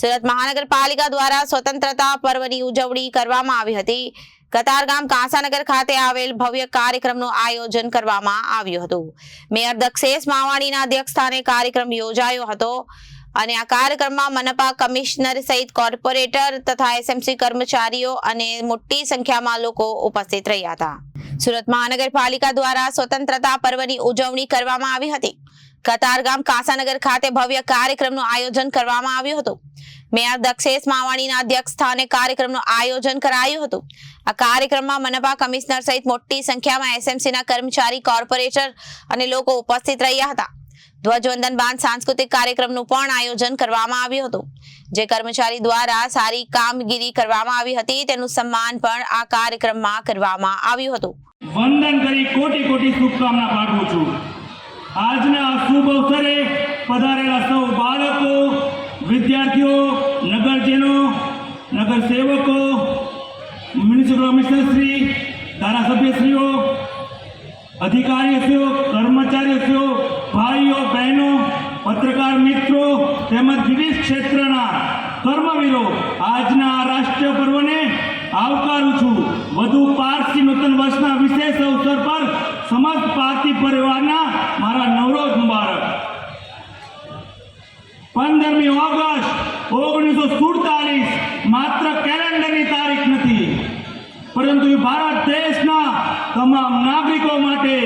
સુરત મહાનગરપાલિકા દ્વારા સ્વતંત્રતા પર્વની ઉજવણી કરવામાં આવી હતી. કતારગામ કાંસાનગર ખાતે આવેલ ભવ્ય કાર્યક્રમનું આયોજન કરવામાં આવ્યું હતું. મેયર દક્ષેશ માવાણીના અધ્યક્ષસ્થાને કાર્યક્રમ યોજાયો હતો અને આ કાર્યક્રમમાં મનપા કમિશનર સહિત કોર્પોરેટર તથા એસએમસી કર્મચારીઓ અને મોટી સંખ્યામાં લોકો ઉપસ્થિત રહ્યા હતા. સુરત મહાનગરપાલિકા દ્વારા સ્વતંત્રતા પર્વની ઉજવણી કરવામાં આવી હતી. કતારગામ કાંસાનગર ખાતે ભવ્ય કાર્યક્રમનું આયોજન કરવામાં આવ્યું હતું. મેયર દક્ષેશ માવાણીના અધ્યક્ષ સ્થાને કાર્યક્રમનું આયોજન કરાયું હતું. આ કાર્યક્રમમાં મનપા કમિશનર સહિત મોટી સંખ્યામાં એસએમસીના કર્મચારી, કોર્પોરેટર અને લોકો ઉપસ્થિત રહ્યા હતા. ધ્વજવંદન બાદ સાંસ્કૃતિક કાર્યક્રમનું પણ આયોજન કરવામાં આવ્યું હતું. જે કર્મચારી દ્વારા સારી કામગીરી કરવામાં આવી હતી, તેનું સન્માન પણ આ કાર્યક્રમમાં કરવામાં આવ્યું હતું. વંદન કરી કોટી કોટી શુભકામના પાઠવું છું. આજના શુભ અવસરે પધારેલા સૌ બાળકો, વિદ્યાર્થીઓ નગરજનો નગર સેવકો મ્યુનિસિપલ કમિશનરશ્રી ધારાસભ્યશ્રીઓ, અધિકારીશ્રીઓ, કર્મચારીશ્રીઓ, ભાઈઓ, બહેનો, પત્રકાર મિત્રો તેમજ વિવિધ ક્ષેત્રના કર્મવીરો, આજના આ રાષ્ટ્રીય પર્વને આવકારું છું. વધુ પારસી નૂતન વર્ષના વિશેષ અવસર પર સમસ્ત પારસી પરિવારના મારા નવરોજ મુબારક. સુડતાલીસ, માત્ર કેલેન્ડરની તારીખ નથી. પરંતુ ભારત દેશના તમામ નાગરિકો માટે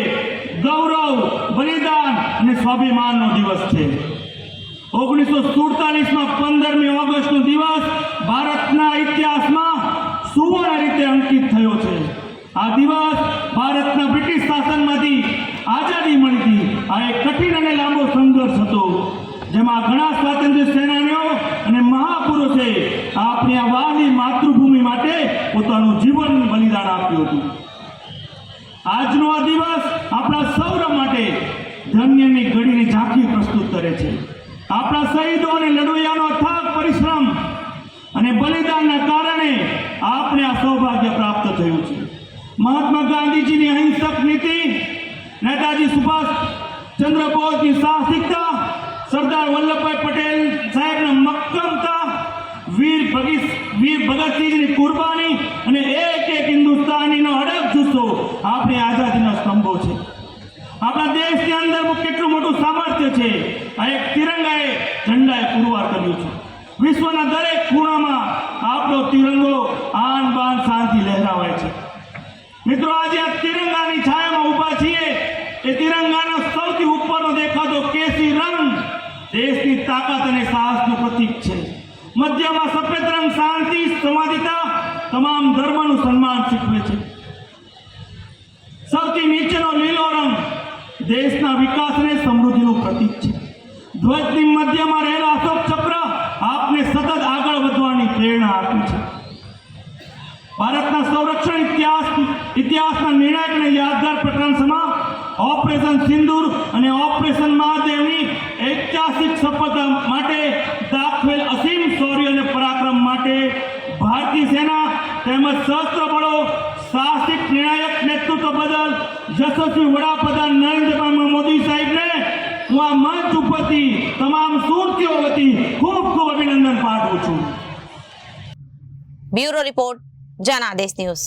ગૌરવ, બલિદાન અને સ્વાભિમાનનો દિવસ છે. ઓગણીસો સુડતાલીસમાં પંદરમી ઓગસ્ટનો દિવસ ભારતના ઇતિહાસમાં સુવર્ણ રીતે અંકિત થયો છે. આ દિવસ ભારતના બ્રિટિશ શાસનમાંથી આઝાદી મળી હતી આ એક કઠિન અને લાંબો સંઘર્ષ હતો, જેમાં ઘણા સ્વાતંત્ર્ય સેનાનીઓ અને છે. આપણી આ વહાલી માતૃભૂમિ માટે પોતાનું જીવન બલિદાન આપ્યું હતું. આજનો આ દિવસ આપણા સૌર માટે ધન્યની ઘડીની ઝાંખી પ્રસ્તુત કરે છે. આપણા શહીદો અને લડવૈયાનો અથાગ પરિશ્રમ અને બલિદાનના કારણે આપણે આ સૌભાગ્ય પ્રાપ્ત થયું છે. મહાત્મા ગાંધીજીની અહિંસક નીતિ, નેતાજી સુભાષ ચંદ્ર બોઝની સાહસિકતા, સરદાર વલ્લભભાઈ પટેલ સાહેબના મક્કમતા વીર ભગત વીર ભગતસિંહની કુરબાની અને એક એક હિન્દુસ્તાનીનો અડગ જુસ્સો આપણી આઝાદીના સ્તંભો છે. આપણા દેશની અંદર કેટલું મોટું સામર્થ્ય છે આ એક તિરંગાએ ઝંડાએ પુરવાર કર્યું છે. વિશ્વના દરેક ખૂણામાં આપણો તિરંગો આન બાન શાંતિ લહેરાવાય છે. મિત્રો, આજે આ તિરંગાની છાયામાં ઊભા છીએ. એ તિરંગાનો સૌથી ઉપરનો દેખાતો કેસી રંગ દેશની તાકાત અને સાહસનું પ્રતીક છે. મધ્યમાં સફેદ રંગ શાંતિ સમાધિતા તમામ ધર્મનું સન્માન શીખવે છે. સૌથી નીચેનો લીલો રંગ દેશના વિકાસ અને સમૃદ્ધિનું પ્રતીક છે. ધ્વજની મધ્યમાં રહેલા અશોક ચક્ર આપને સતત આગળ વધવાની પ્રેરણા આપે છે. ભારતના સંરક્ષણ ઇતિહાસ ઇતિહાસના નિર્ણાયક અને યાદગાર પ્રકરણમાં ઓપરેશન સિંદૂર અને ઓપરેશન મહાદેવની ઐતિહાસિક સફળતા માટે તેમજ સશસ્ત્ર બળો સાહસિક નિર્ણાયક નેતૃત્વ બદલ યશસ્વી વડાપ્રધાન નરેન્દ્રભાઈ મોદી સાહેબને હું આ મંચ ઉપરથી તમામ સુરતીઓ વતી ખૂબ ખૂબ અભિનંદન પાઠવું છું. Bureau report, Janadesh news.